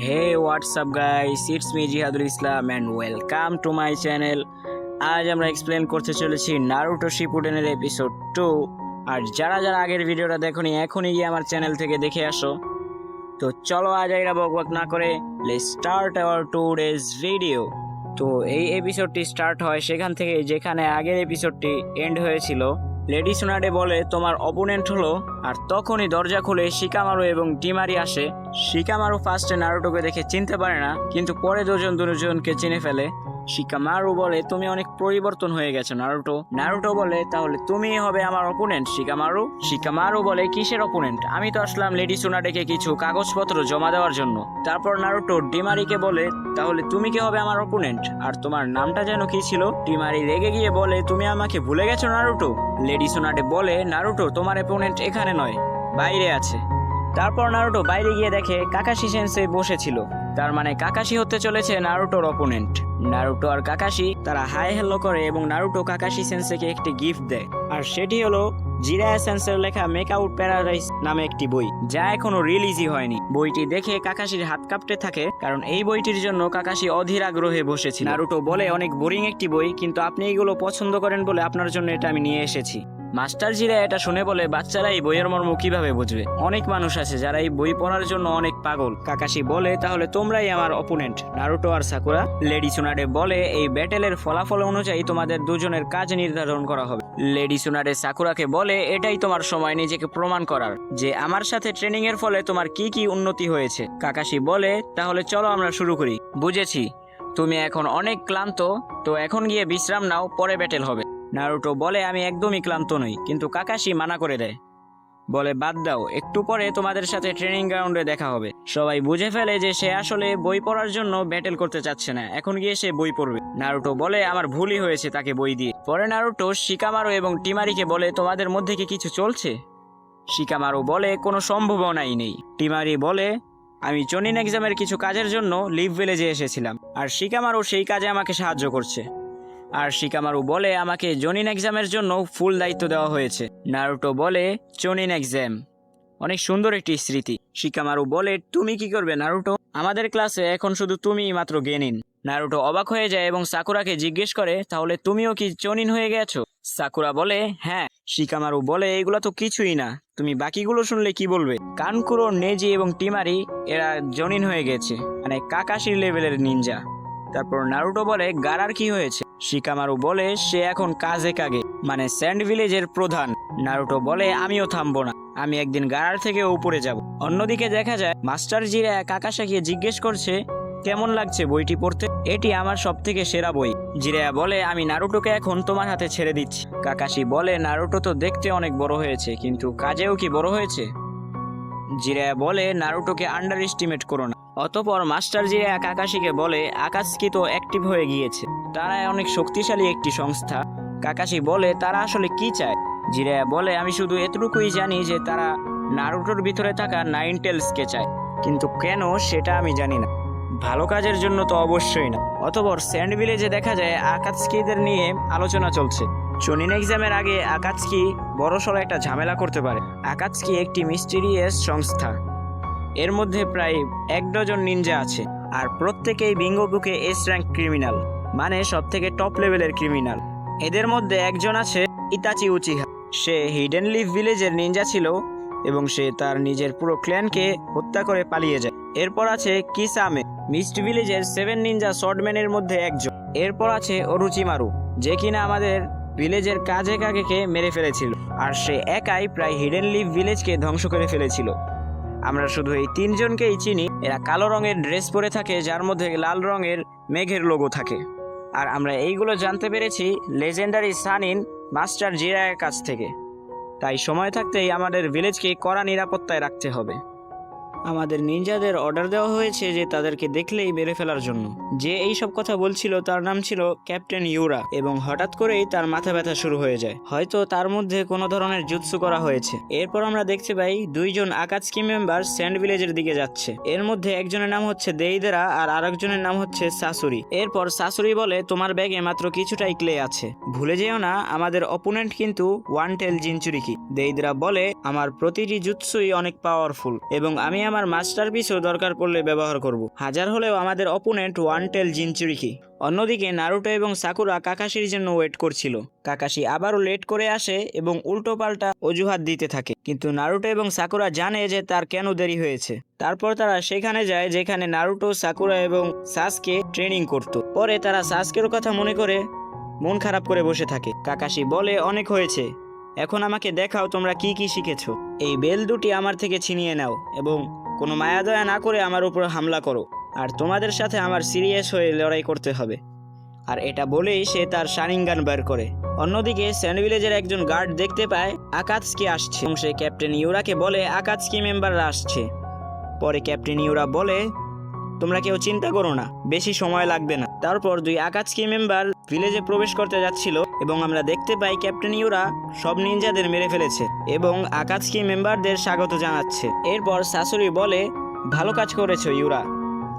Hey what's up guys it's me Jihadul Islam and welcome to my channel আজ আমরা explain করতে চলেছি Naruto শিপুডেনের এপিসোড টু আর যারা যারা আগের ভিডিওটা দেখোনি, এখনই গিয়ে আমার চ্যানেল থেকে দেখে আসো। তো চলো আজ এরা বক না করে লে start our two days video তো এই এপিসোডটি স্টার্ট হয় সেখান থেকে যেখানে আগের এপিসোডটি এন্ড হয়েছিল। লেডি সোনাডে বলে, তোমার অপোনেন্ট হলো। আর তখনই দরজা খুলে শিকামারু এবং ডিমারি আসে। শিকামারু ফার্স্টে নারুটোকে দেখে চিনতে পারে না, কিন্তু পরে দুজন দুজনকে চিনে ফেলে। শিকামারু বলে, তুমি অনেক পরিবর্তন হয়ে গেছো, নারুটো। নারুটো বলে, তাহলে তুমি হবে আমার অপোনেন্ট শিকামারু শিকামারু বলে, কিসের অপোনেন্ট আমি তো আসলাম লেডি সোনাডেকে কিছু কাগজপত্র জমা দেওয়ার জন্য। তারপর নারুটো ডিমারিকে বলে, তাহলে তুমি কি হবে আমার অপোনেন্ট আর তোমার নামটা যেন কি ছিল? ডিমারি রেগে গিয়ে বলে, তুমি আমাকে ভুলে গেছো, নারুটো? লেডি সোনাডে বলে, নারুটো, তোমার অপোনেন্ট এখানে নয়, বাইরে আছে। তারপর নারুটো বাইরে গিয়ে দেখে, কাকাশি সেন্সে বসেছিল। তার মানে কাকাশি হতে চলেছে নারুটোর অপোনেন্ট নারুটো আর কাকাশি, তারা হাই হ্যালো করে এবং নারুটো কাকাশি সেন্সেকে একটি গিফট দেয়। আর সেটি হলো জিরায়া সেন্সের লেখা মেক আউট প্যারাডাইস নামে একটি বই, যা এখনও রিলিজই হয়নি। বইটি দেখে কাকাশির হাত কাঁপতে থাকে, কারণ এই বইটির জন্য কাকাশি অধীর আগ্রহে বসেছিল। নারুটো বলে, অনেক বোরিং একটি বই, কিন্তু আপনি এগুলো পছন্দ করেন বলে আপনার জন্য এটা আমি নিয়ে এসেছি। মাস্টার জিরা এটা শুনে বলে, বাচ্চারা এই বইয়ের মর্ম কীভাবে বুঝবে? অনেক মানুষ আছে যারা এই বই পড়ার জন্য অনেক পাগল। কাকাশি বলে, তাহলে তোমরাই আমার অপোনেন্ট নারুটো আর সাকুরা, লেডি সোনাডে বলে, এই ব্যাটেলের ফলাফল অনুযায়ী তোমাদের দুজনের কাজ নির্ধারণ করা হবে। লেডি সোনাডে সাকুরাকে বলে, এটাই তোমার সময় নিজেকে প্রমাণ করার, যে আমার সাথে ট্রেনিং এর ফলে তোমার কি কি উন্নতি হয়েছে। কাকাশি বলে, তাহলে চলো আমরা শুরু করি। বুঝেছি, তুমি এখন অনেক ক্লান্ত, তো এখন গিয়ে বিশ্রাম নাও, পরে ব্যাটেল হবে। নারুটো বলে, আমি একদমই ক্লান্ত নই, কিন্তু কাকাশি মানা করে দেয়। বলে, বাদ দাও, একটু পরে তোমাদের সাথে ট্রেনিং গ্রাউন্ডে দেখা হবে। সবাই বুঝে ফেলে যে সে আসলে বই পড়ার জন্য ব্যাটেল করতে চাচ্ছে না, এখন গিয়ে সে বই পড়বে। নারুটো বলে, আমার ভুলই হয়েছে তাকে বই দিয়ে। পরে নারুটো শিকামারু এবং টিমারিকে বলে, তোমাদের মধ্যে কি কিছু চলছে? শিকামারু বলে, কোনো সম্ভাবনাই নেই। টিমারি বলে, আমি চনিন এক্সামের কিছু কাজের জন্য লিভ ভিলেজে এসেছিলাম, আর শিকামারু সেই কাজে আমাকে সাহায্য করছে। আর শিকামারু বলে, আমাকে জনিন এক্সামের জন্য ফুল দায়িত্ব দেওয়া হয়েছে। নারুটো বলে চনিন এক্সাম। অনেক সুন্দর একটি স্মৃতি। শিকামারু বলে, তুমি কি করবে, নারুটো? আমাদের ক্লাসে এখন শুধু তুমিই মাত্র গেনিন। নারুটো অবাক হয়ে যায় এবং সাকুরাকে জিজ্ঞেস করে, তাহলে তুমিও কি চনিন হয়ে গেছো? সাকুরা বলে হ্যাঁ। শিকামারু বলে, এগুলো তো কিছুই না। তুমি বাকিগুলো শুনলে কি বলবে? কানকুরো, নেজি এবং টিমারি, এরা জনিন হয়ে গেছে। মানে কাকাশির লেভেলের নিনজা। তারপর নারুটো বলে গারার কি হয়েছে? শিকামারু বলে, সে এখন কাজে কাগে মানে স্যান্ড ভিলেজের প্রধান। নারুটো বলে, আমিও থামবো না, আমি একদিন গারার থেকে উপরে যাব। অন্যদিকে দেখা যায় মাস্টার জিরা কাকাশাকে জিজ্ঞেস করছে, কেমন লাগছে বইটি পড়তে? এটি আমার সব থেকে সেরা বই। জিরা বলে, আমি নারুটোকে এখন তোমার হাতে ছেড়ে দিচ্ছি। কাকাশি বলে, নারুটো তো দেখতে অনেক বড় হয়েছে, কিন্তু কাজেও কি বড় হয়েছে? জিরা বলে, নারুটোকে আন্ডার এস্টিমেট করো না। অতপর মাস্টার জিরা কাকাশিকে বলে আকাশকি তো অ্যাক্টিভ হয়ে গিয়েছে। তারা অনেক শক্তিশালী একটি সংস্থা। কাকাশি বলে, তারা আসলে কি চায়? জিরা বলে, আমি শুধু এতটুকুই জানি যে তারা নারুটোর ভিতরে থাকা নাইন টেলসকে চায়। কিন্তু কেন সেটা আমি জানি না। ভালো কাজের জন্য তো অবশ্যই না। অতপর স্যান্ড ভিলেজে দেখা যায় আকাৎস্কিদের নিয়ে আলোচনা চলছে। চনিন এক্সামের আগে আকাৎস্কি বড়সড় একটা ঝামেলা করতে পারে। আকাৎস্কি একটি মিস্টিরিয়াস সংস্থা। এর মধ্যে প্রায় এক ডজন নিনজা আছে, আর প্রত্যেকেই বিঙ্গো বুকে এস র্যাঙ্ক ক্রিমিনাল মানে সব থেকে টপ লেভেলের ক্রিমিনাল এদের মধ্যে একজন আছে ইতাচি উচিহা সে হিডেন লিভ ভিলেজের নিনজা ছিল এবং সে তার নিজের পুরো ক্ল্যানকে হত্যা করে পালিয়ে যায়। এরপর আছে কিসামে মিস্ট ভিলেজের সেভেন নিনজা শর্টম্যানের মধ্যে একজন। এরপর আছে অরুচিমারু যে কিনা আমাদের ভিলেজের কাজে কাকেকে মেরে ফেলেছিল, আর সে একাই প্রায় হিডেন লিভ ভিলেজকে ধ্বংস করে ফেলেছিল। আমরা শুধু এই তিনজনকেই চিনি। এরা কালো রঙের ড্রেস পরে থাকে, যার মধ্যে লাল রঙের মেঘের লোগো থাকে। আর আমরা এইগুলো জানতে পেরেছি লেজেন্ডারি সানিন মাস্টার জিরায়ের কাছ থেকে। তাই সময় থাকতেই আমাদের ভিলেজকে কড়া নিরাপত্তায় রাখতে হবে। আমাদের নিনজাদের অর্ডার দেওয়া হয়েছে যে তাদেরকে দেখলেই মেরে ফেলার জন্য। যে এই সব কথা বলছিল তার নাম ছিল ক্যাপ্টেন ইউরা এবং হঠাৎ করেই তার মাথা ব্যথা শুরু হয়ে যায়। হয়তো তার মধ্যে কোনো ধরনের জুৎসু করা হয়েছে। এরপর আমরা দেখতে পাই দুইজন আকাৎস্কি মেম্বার স্যান্ড ভিলেজের দিকে যাচ্ছে। এর মধ্যে একজনের নাম হচ্ছে দেইদেরা আর আরেকজনের নাম হচ্ছে শাশুড়ি এরপর শাশুড়ি বলে, তোমার ব্যাগে মাত্র কিছুটাই ক্লে আছে। ভুলে যেও না, আমাদের অপোনেন্ট কিন্তু ওয়ান টেল জিনচুরিকি। দেইদরা বলে, আমার প্রতিটি জুৎসুই অনেক পাওয়ারফুল এবং আমি আমার মাস্টার পিসও দরকার পড়লে ব্যবহার করব। হাজার হলেও আমাদের অপোনেন্ট ওয়ান টেল জিনচুরিকি। অন্যদিকে নারুটো এবং সাকুরা কাকাশির জন্য ওয়েট করছিল। কাকাশি আবারও লেট করে আসে এবং উল্টো পাল্টা অজুহাত দিতে থাকে। কিন্তু নারুটো এবং সাকুরা জানে যে তার কেন দেরি হয়েছে। তারপর তারা সেখানে যায় যেখানে নারুটো, সাকুরা এবং সাসকে ট্রেনিং করত। পরে তারা সাসকের কথা মনে করে, মন খারাপ করে বসে থাকে। কাকাশি বলে, অনেক হয়েছে। এখন আমাকে দেখাও তোমরা কি কি শিখেছো। এই বেল দুটি আমার থেকে ছিনিয়ে নাও এবং কোনো মায়াদয়া না করে আমার উপর হামলা করো, আর তোমাদের সাথে আমার সিরিয়াস হয়ে লড়াই করতে হবে। আর এটা বলেই সে তার শারিঙ্গান বের করে। অন্যদিকে স্যান্ড ভিলেজের একজন গার্ড দেখতে পায় আকাতস্কি আসছে, এবং সে ক্যাপ্টেন ইউরাকে বলে, আকাতস্কি মেম্বাররা আসছে। পরে ক্যাপ্টেন ইউরা বলে, তোমরা কেউ চিন্তা করো না, বেশি সময় লাগবে না। তারপর দুই আকাতস্কি মেম্বার ভিলেজে প্রবেশ করতে যাচ্ছিল এবং আমরা দেখতে পাই ক্যাপ্টেন ইউরা সব নিনজাদের মেরে ফেলেছে এবং আকাতস্কি মেম্বারদের স্বাগত জানাচ্ছে। এরপর শাশুড়ি বলে, ভালো কাজ করেছ ইউরা।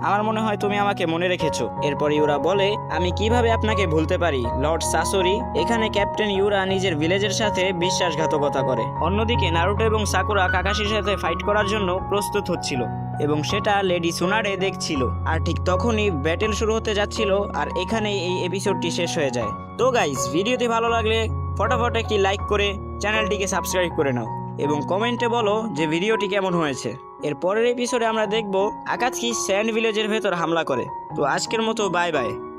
আমার মনে হয় তুমি আমাকে মনে রেখেছো। এরপর ইউরা বলে, আমি কীভাবে আপনাকে ভুলতে পারি? লর্ড সাসরি, এখানে ক্যাপ্টেন ইউরা নিজের ভিলেজের সাথে বিশ্বাসঘাতকতা করে। অন্যদিকে নারুটো এবং সাকুরা কাকাশির সাথে ফাইট করার জন্য প্রস্তুত হচ্ছিল। এবং সেটা লেডি সোনারে দেখছিল। আর ঠিক তখনই ব্যাটেল শুরু হতে যাচ্ছিল আর এখানেই এই এপিসোডটি শেষ হয়ে যায়। তো গাইস ভিডিওটি ভালো লাগলে ফটাফট একটি লাইক করে চ্যানেলটিকে সাবস্ক্রাইব করে নাও এবং কমেন্টে বলো যে ভিডিওটি কেমন হয়েছে। এর পরের এপিসোডে আমরা দেখব আকাশ কি স্যান্ড ভিলেজের ভেতর হামলা করে। তো আজকের মতো বাই বাই